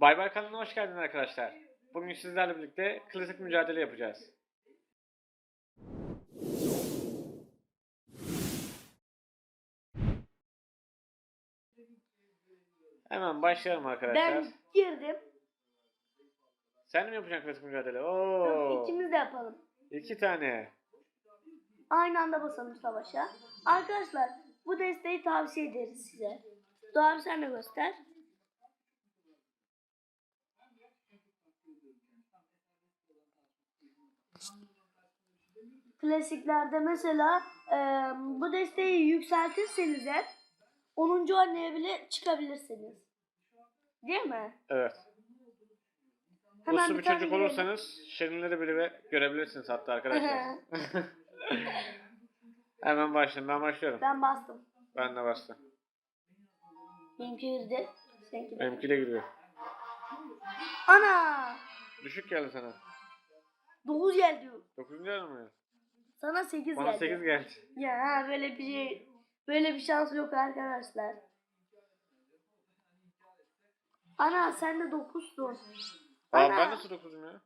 Bay Bay kanalına hoş geldiniz arkadaşlar. Bugün sizlerle birlikte klasik mücadele yapacağız. Hemen başlayalım arkadaşlar. Ben girdim. Sen mi yapacaksın klasik mücadele? Yok, Oo. İkimiz de yapalım. İki tane. Aynı anda basalım savaşa. Arkadaşlar bu desteği tavsiye ederiz size. Doğru sen de göster. Klasiklerde mesela e, bu desteği yükseltirseniz hep 10. haneye bile çıkabilirsiniz. Değil mi? Evet. Hemen Uslu bir tane çocuk girelim. olursanız şirinleri bile görebilirsiniz hatta arkadaşlar. Hemen başlayalım. Ben başlıyorum. Ben bastım. Ben de bastım. Benimki girdi. Seninki de. Benimki de giriyor. Ana! Düşük geldi sana. 9 geldi. 9. geldi mi? Sana 8 Bana geldi. 8 geldi. Ya böyle bir şey böyle bir şans yok arkadaşlar. Ana sen de 9'sun. Aa, ben nasıl 9'um ya?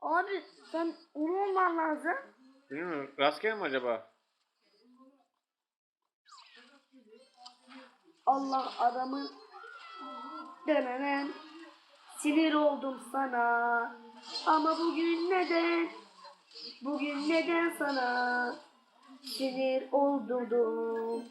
Abi sen 10 olman lazım. Bilmiyorum. Rastgele mi acaba? Allah adamın dönenen sinir oldum sana. Ama bugün neden? Bugün neden sana sinir oldum?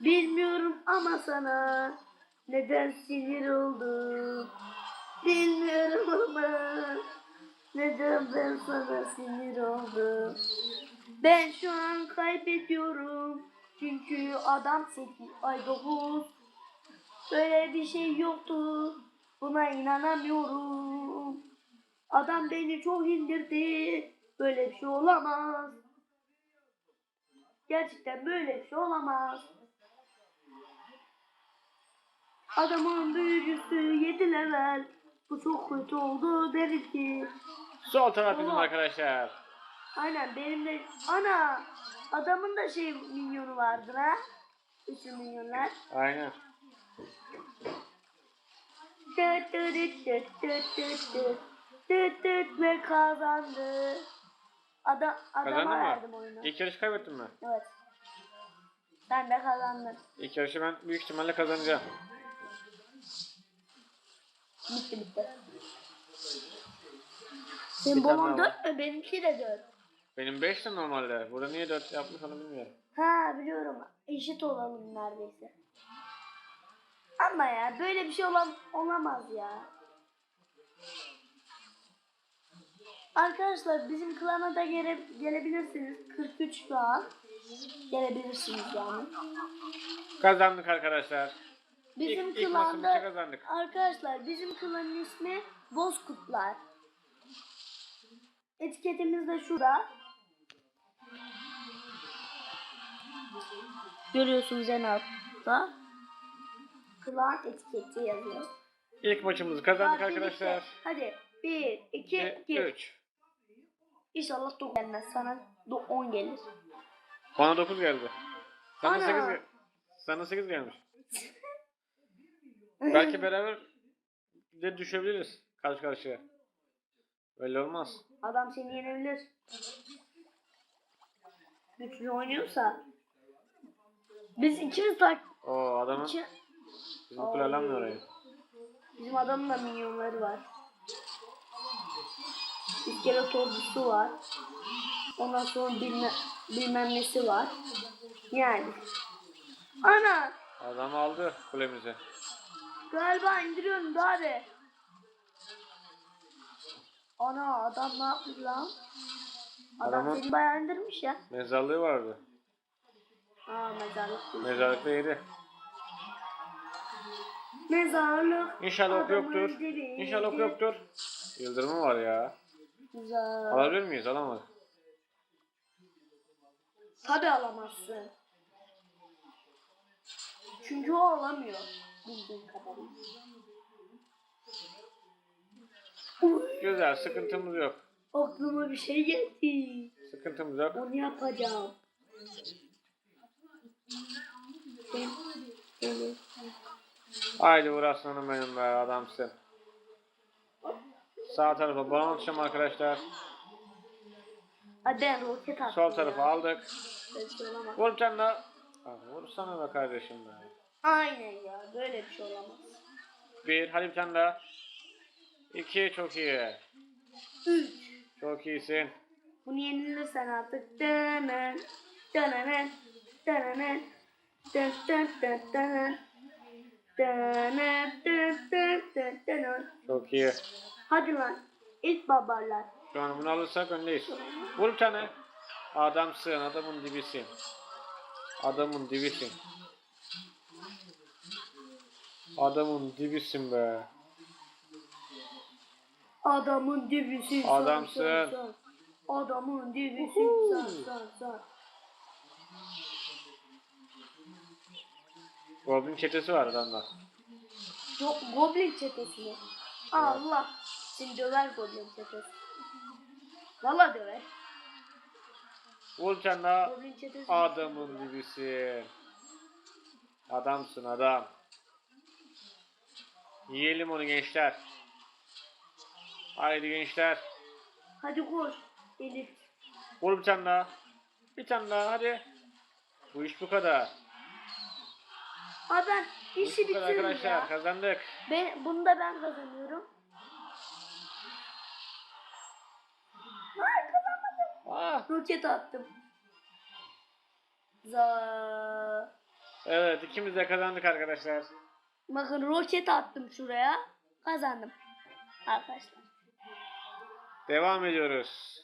Bilmiyorum ama sana neden sinir oldum? Bilmiyorum ama neden ben sana sinir oldum? Ben şu an kaybediyorum. Çünkü adam 8 ay 9. Böyle bir şey yoktu. Buna inanamıyorum. Adam beni çok indirdi. Böyle bir şey olamaz. Gerçekten böyle bir şey olamaz. Adamın büyücüsü 7 level. Bu çok kötü oldu derim ki. Sol taraf bizim Oha. arkadaşlar. Aynen benim de ana adamın da şey minyonu vardır ha. Üçü minyonlar. Aynen. Tıt tıt tıt tıt tıt tıt. Tıt tıt ve kazandı. Ada, adama Kazandın verdim mı? oyunu. İlk yarışı kaybettin mi? Evet. Ben de kazandım. İlk yarışı ben büyük ihtimalle kazanacağım. Bitti bitti. Bir Senin tane bonun daha var. 4 mü? Benimki de 4. Benim 5 de normalde. Burada niye 4 yapmış onu bilmiyorum. Ha biliyorum. Eşit olalım neredeyse. Ama ya böyle bir şey olan, olamaz ya. Arkadaşlar bizim klana da gele, gelebilirsiniz. 43 şu an. Gelebilirsiniz yani. Kazandık arkadaşlar. Bizim İlk- ilk klanda kazandık. arkadaşlar bizim klanın ismi Bozkurtlar. Etiketimiz de şurada. Görüyorsunuz en altta. Klan etiketi yazıyor. İlk maçımızı kazandık birlikte. arkadaşlar. Hadi 1, 2, 1. 3. İnşallah 9 gelmez. Sana 10 gelir. Bana 9 geldi. Sana Ana. 8 gel- Sana 8 gelmiş. Belki beraber de düşebiliriz karşı karşıya. Belli olmaz. Adam seni yenebilir. Güçlü oynuyorsa. Biz ikimiz tak. Oo adamın iki- bizim kulelenmiyor orayı. Bizim adamın da minyonları var. İskelet ordusu var. Ondan sonra bilme, bilmem nesi var. Yani. Ana! Adam aldı kulemizi. Galiba indiriyorum da abi. Ana adam ne yapmış lan? Adam Adamın- seni bayağı indirmiş ya. Mezarlığı vardı. Aa mezarlık. Mezarlıkta yedi. Mezarlık. İnşallah ok adamın yoktur. İnşallah ok yoktur. Yıldırımı var ya. Güzel. Alabilir miyiz? Alamadık. Tabi alamazsın. Çünkü o alamıyor. Bildiğim kadarıyla. Güzel sıkıntımız yok. aklıma bir şey geldi. Sıkıntımız yok. Onu yapacağım. Haydi vur aslanım benim be adamsın. Sağ tarafa balon atacağım arkadaşlar. Ay ben roket attım Sol tarafa ya. aldık. Böyle bir şey olamaz. Vur bir tane daha. Abi vursana be kardeşim be. Aynen ya böyle bir şey olamaz. Bir, hadi bir tane daha. İki, çok iyi. Üç. Çok iyisin. Bunu yenilirsen artık denen denen denen dön dön dön dön denen dön dön dön dön Çok iyi. Hadi lan ilk babalar. Şu an bunu alırsak öndeyiz. Vur bir tane. Adamsın, adamın dibisin. Adamın dibisin. Adamın dibisin be. Adamın dibisin sen, Adamsın. sen, sen. Adamın dibisin sen sen sen. Goblin çetesi var adamda. Goblin çetesi mi? Allah seni döver Goblin çetesi. Valla döver. Daha. Goblin çetesi. Adamın dibisin. Adamsın adam. Yiyelim onu gençler. Haydi gençler. Hadi koş. Elif. Vur bir tane daha. Bir tane daha hadi. Bu iş bu kadar. Aa ben Bu iş işi bu kadar bitiririm arkadaşlar. ya. Kazandık. Ben, bunu da ben kazanıyorum. Hayır kazanmadım. Ah. Roket attım. Za. Evet ikimiz de kazandık arkadaşlar. Bakın roket attım şuraya. Kazandım. Arkadaşlar. Devam ediyoruz.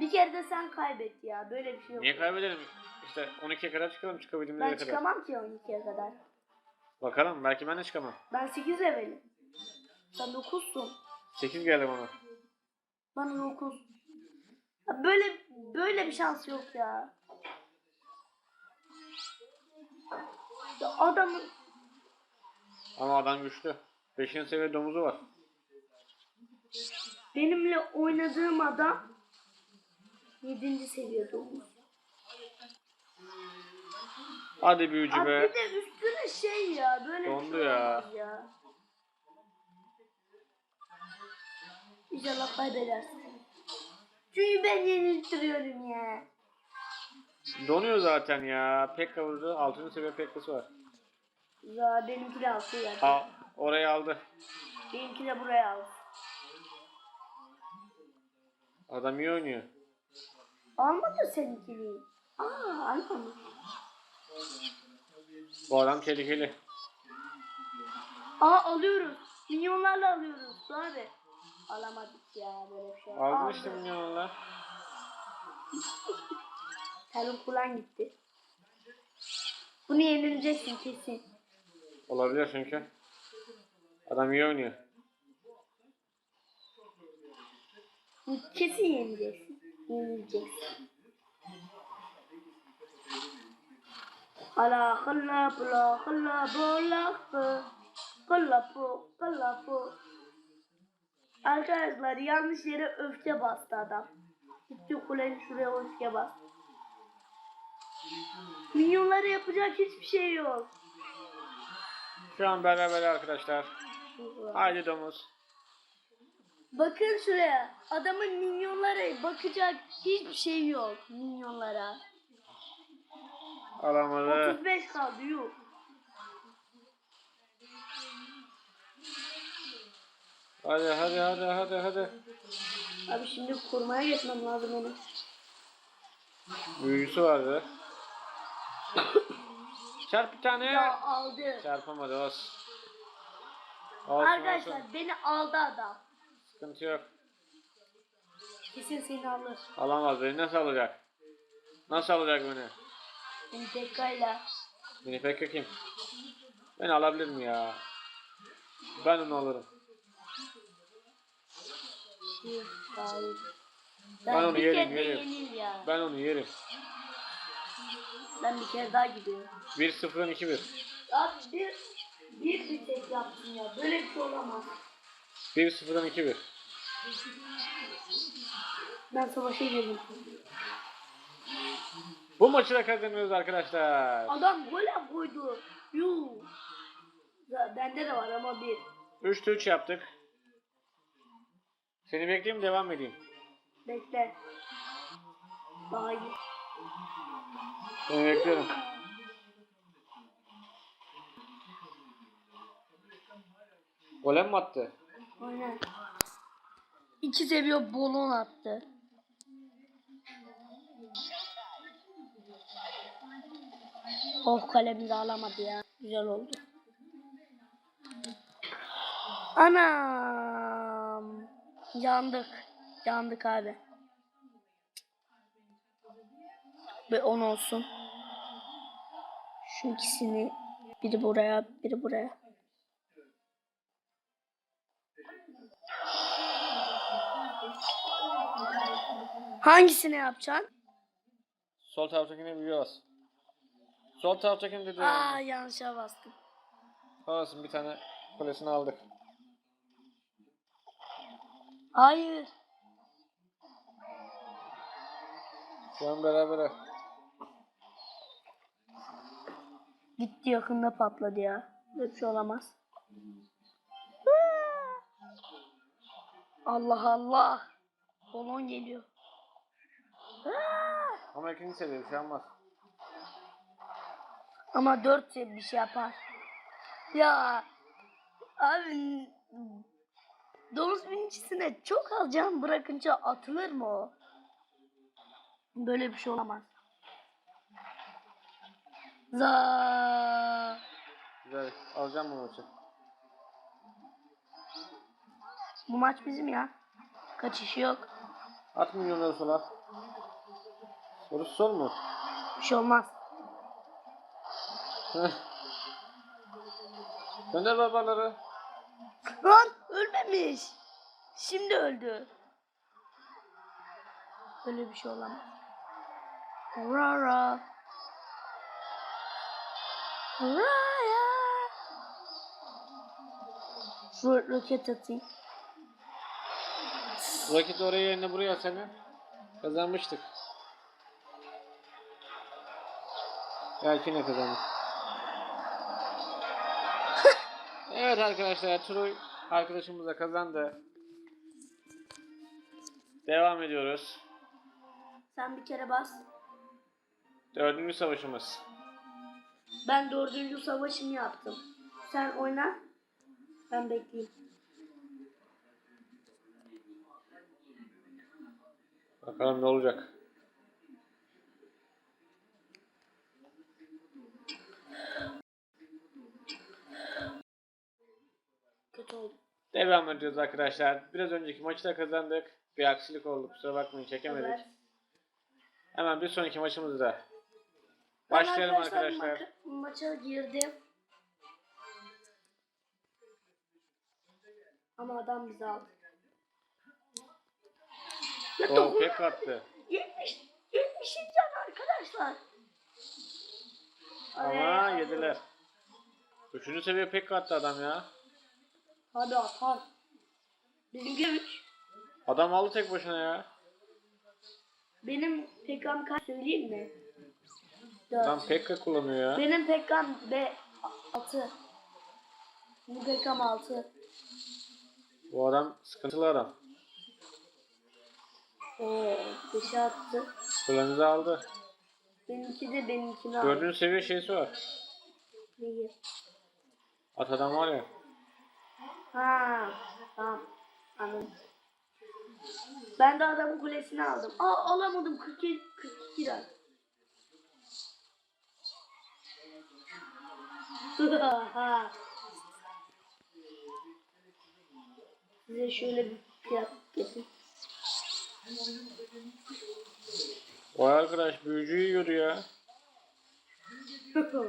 Bir kere de sen kaybet ya. Böyle bir şey yok. Niye kaybedelim? İşte 12'ye kadar çıkalım çıkabildiğimiz Ben yere kadar. çıkamam ki 12'ye kadar. Bakalım belki ben de çıkamam. Ben 8 levelim. Sen 9'sun. 8 geldi bana. Bana 9. Böyle böyle bir şans yok ya. Ya adamın Ama adam güçlü. 5. seviye domuzu var. benimle oynadığım adam 7. seviyede olmuş. Hadi büyücü Abi be. bir de üstüne şey ya böyle Dondu bir şey ya. olamaz ya. İnşallah kaybedersin. Çünkü ben yeniltiriyorum ya. Donuyor zaten ya. Pekka vurdu. 6. seviye Pekka'sı var. Ya benimki de alsın ya. Aa, orayı aldı. Benimki de buraya al. Adam iyi oynuyor. Almadı seninkini. Aa almamış. Bu adam tehlikeli. Aa alıyoruz. Milyonlarla alıyoruz abi. Alamadık ya böyle bir şey. İşte milyonlar. Telin kulağın gitti. Bunu yenileceksin kesin. Olabilir çünkü. Adam iyi oynuyor. Kesin yenileceksin. Yenileceksin. Ala kalla bula kalla bula. Kalla fu kalla fu. Arkadaşlar yanlış yere öfke bastı adam. Gitti kulenin şuraya öfke bastı. Minyonlara yapacak hiçbir şey yok. Şu an beraber arkadaşlar. Haydi domuz. Bakın şuraya. Adamın minyonlara bakacak hiçbir şey yok. Minyonlara. Alamadı. 35 kaldı yok. Hadi hadi hadi hadi hadi. Abi şimdi korumaya geçmem lazım onu. Büyücüsü vardı. Çarp bir tane. Ya aldı. Çarpamadı olsun. Olsun Arkadaşlar olsun. beni aldı adam. Sıkıntı yok. Kesin seni alır. Alamaz beni nasıl alacak? Nasıl alacak beni? Beni tekkayla. Beni pek kim? Beni alabilir mi ya? Ben onu alırım. Hayır. Ben onu bir yerim, yerim. ya. Ben onu yerim. Ben bir kere daha gidiyorum. 1-0'dan 2-1. Abi bir, bir bir tek yaptın ya. Böyle bir şey olamaz. 1-0'dan 2-1. Ben savaşa girdim. Bu maçı da kazanıyoruz arkadaşlar. Adam gole koydu. Yuh. Z- Bende de var ama bir. 3'te 3 yaptık. Seni bekleyeyim devam edeyim. Bekle. Daha iyi. Seni bekliyorum. Golem mi attı? Aynen. İki seviye bolon attı. Oh kalemizi alamadı ya. Güzel oldu. Anam. Yandık. Yandık abi. Ve on olsun. Şu ikisini biri buraya biri buraya. Hangisini yapacaksın? Sol taraftakini biliyoruz. Sol taraftakini dedi. Aa yanlışa bastım. Olsun bir tane kulesini aldık. Hayır. Şu an berabere. Gitti yakında patladı ya. Böyle bir şey olamaz. Allah Allah. Balon geliyor. Ama ikinci seviye bir şey olmaz. Ama dört seviye bir şey yapar. Ya abi domuz birincisine çok az can bırakınca atılır mı o? Böyle bir şey olamaz. Za Güzel. Alacağım bunu maçı. Bu maç bizim ya. Kaçışı yok. At milyonları sola. Sorusu sol mu? Bir şey olmaz. Gönder barbarları. Lan ölmemiş. Şimdi öldü. Böyle bir şey olamaz. Rara. Raya. Şu roket atayım. Vakit oraya yerine buraya seni. Kazanmıştık. Belki ne kazandık. Evet arkadaşlar Troy arkadaşımız da kazandı. Devam ediyoruz. Sen bir kere bas. Dördüncü savaşımız. Ben dördüncü savaşımı yaptım. Sen oyna. Ben bekleyeyim. Bakalım ne olacak. Kötü oldu. Devam ediyoruz arkadaşlar. Biraz önceki maçı da kazandık. Bir aksilik oldu. Kusura bakmayın çekemedik. Evet. Hemen bir sonraki maçımızda. Ben Başlayalım arkadaşlar. maka- maça girdim. Ama adam bizi aldı. Ya O dokuz- pek attı. 70 70 can arkadaşlar. Ama yediler. Üçüncü seviye pek attı adam ya. Hadi atar. Bizimki 3. Adam aldı tek başına ya. Benim pekam kaç söyleyeyim mi? 4. Adam pekka kullanıyor ya. Benim pekam B 6. Bu pekam 6. Bu adam sıkıntılı adam. Oo, dışa attı. Kullanıcı aldı. Benimki de benimkini aldı. Dördüncü seviye şeysi var. Neyi? At adam var ya. Ha, tamam. Anladım. Ben de adamın kulesini aldım. Aa alamadım 42 42 lira. Size şöyle bir fiyat getireyim. O arkadaş büyücü yiyordu ya.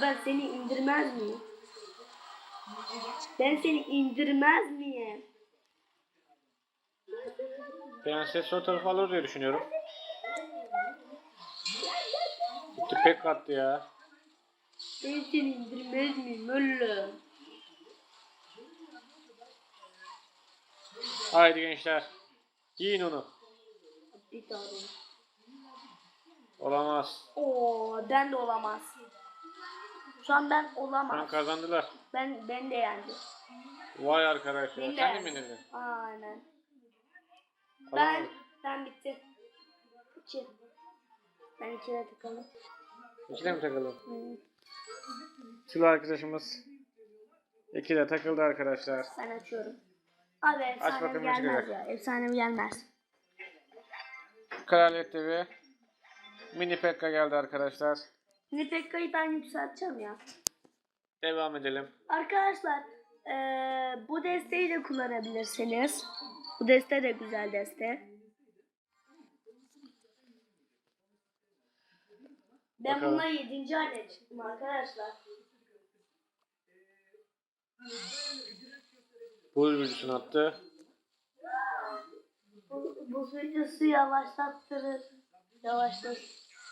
ben seni indirmez miyim? Ben seni indirmez miyim? Prenses o tarafa alır diye düşünüyorum. Gitti pek attı ya. Ben seni indirmez miyim öyle? Haydi gençler. Yiyin onu. Bir tane. Olamaz. Oo, ben de olamaz. Şu an ben Şu an kazandılar. Ben ben de yendim. Vay arkadaşlar. Ben de Sen de mi yenildin? Aynen. Ben Kazanamadın. ben bitti. İki. Ben ikide tıkalım. İkide mi takıldın? Hmm, Sıla arkadaşımız. İkide takıldı arkadaşlar. Ben açıyorum. Abi efsanem bakalım ne gelmez çıkacak. ya. Efsanem gelmez. Kraliyet TV. Mini Pekka geldi arkadaşlar. Nipekka'yı ben yükselteceğim ya. Devam edelim. Arkadaşlar eee, bu desteği de kullanabilirsiniz. Bu deste de güzel deste. Ben Bakalım. bununla 7. hale çıktım arkadaşlar. Buz büyücüsünü attı. Bu, bu videosu yavaşlattırır. Yavaşlat,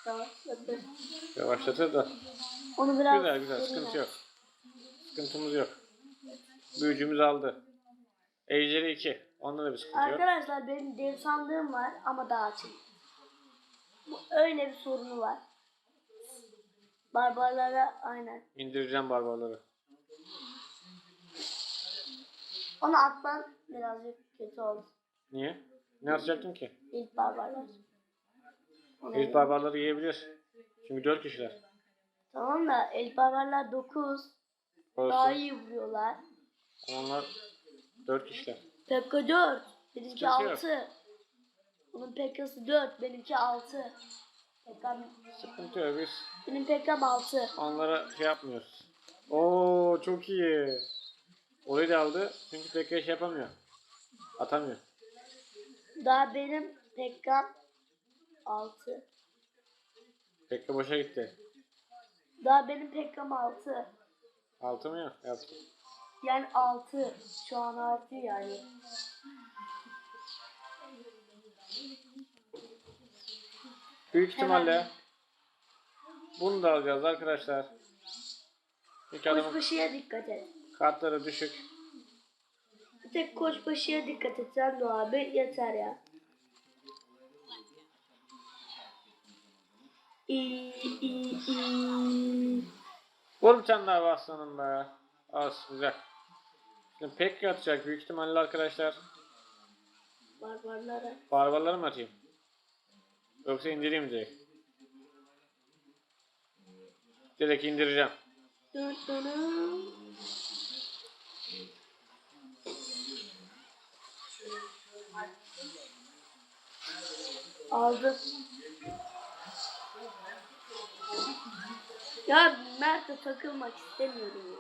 yavaşlatır. Yavaşlatır da. Onu biraz Güzel güzel sıkıntı yok. Sıkıntımız yok. Büyücümüz aldı. Ejderi 2. Onda da bir sıkıntı yok. Arkadaşlar benim dev sandığım var ama daha açık. Bu öyle bir sorunu var. Barbarlara aynen. İndireceğim barbarları. Onu atman birazcık kötü oldu. Niye? Ne atacaktın ki? İlk barbarlar. Onu- Elif barbarları yiyebilir. Çünkü 4 kişiler. Tamam da el barbarlar 9. Daha iyi vuruyorlar. Onlar 4 kişiler. Pekka 4. Benimki Sıkıntı yok. 6. Onun Pekka'sı 4. Benimki 6. Pekka'm, Sıkıntı yok biz benim Pekka'm 6. onlara şey yapmıyoruz. Oo çok iyi. Orayı da aldı. Çünkü pek şey yapamıyor. Atamıyor. Daha benim Pekka'm 6. Pekka boşa gitti. Daha benim Pekka'm 6. Altı mı ya? Yaptı. Yani 6. Şu an 6 yani. Büyük ihtimalle bunu da alacağız arkadaşlar. İlk adamın Koçbaşıya dikkat et. kartları düşük. Bir tek koçbaşıya dikkat et sen de abi yeter ya. İyi, iyi, iyi. Vur bir tane daha aslanım be. Az güzel. Şimdi pek atacak büyük ihtimalle arkadaşlar. Barbarlara. Barbarları mı atayım? Yoksa indireyim direkt. Direkt indireceğim. Dun dun. Aldım. Ya Mert'e takılmak istemiyorum ya.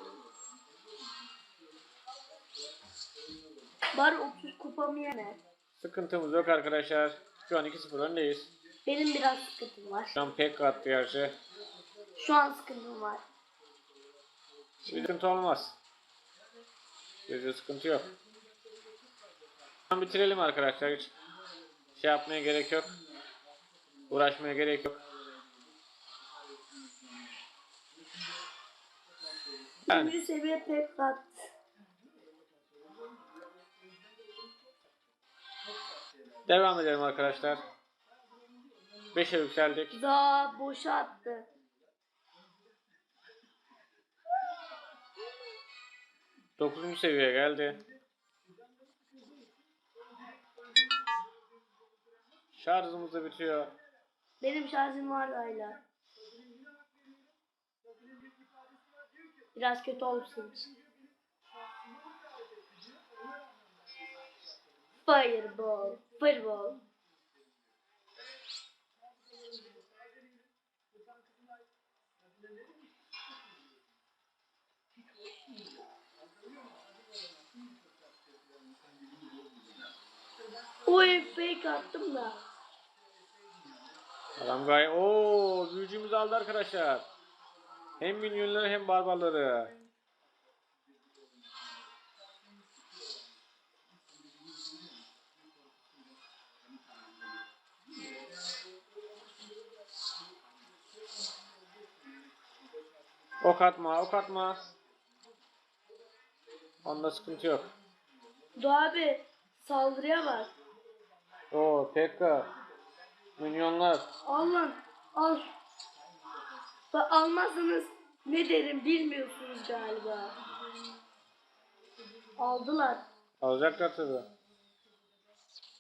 Bari 30 kupamı yeme. Sıkıntımız yok arkadaşlar. Şu an 2-0 öndeyiz. Benim biraz sıkıntım var. Şu an pek attı gerçi. Şu an sıkıntım var. Bir sıkıntı olmaz. Bizde sıkıntı yok. Bitirelim arkadaşlar. Hiç şey yapmaya gerek yok. Uğraşmaya gerek yok. Yani seviye pek at. devam edelim arkadaşlar. 5'e yükseldik. Daha boşa attı. Dokuzuncu seviyeye geldi. Şarjımız da bitiyor. Benim şarjım var hala. Biraz kötü olursunuz. Fireball, fireball. Oy fake attım da. Adam gayet... Ooo büyücümüzü aldı arkadaşlar. Hem minyonları hem barbarları. Ok atma, ok atma. Onda sıkıntı yok. Dur abi saldırıya bak. Oo, Pekka. Minyonlar. Al lan al. Bak almazsanız Ne derim bilmiyorsunuz galiba. Aldılar. Alacaklar tabii.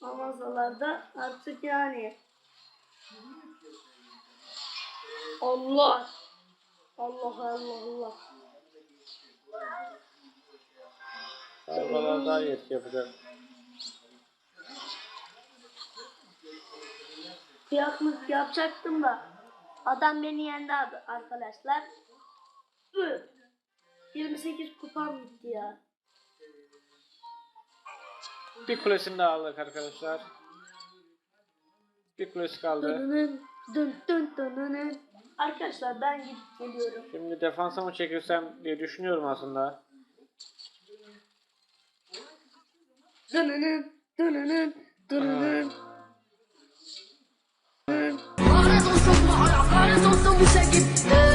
Mağazalarda artık yani. Allah. Allah Allah Allah. Sayfalar daha iyi etki yapacak. Kıyaklık yapacaktım da adam beni yendi abi arkadaşlar. Üh. 28 kupam gitti ya. Bir kulesini de aldık arkadaşlar. Bir kulesi kaldı. Dönünün dön dön dönünün. Arkadaşlar ben gidip geliyorum. Şimdi defansa mı çekilsem diye düşünüyorum aslında. Dönünün dönünün dönünün. Lanet olsun bu lanet olsun bu sevgi.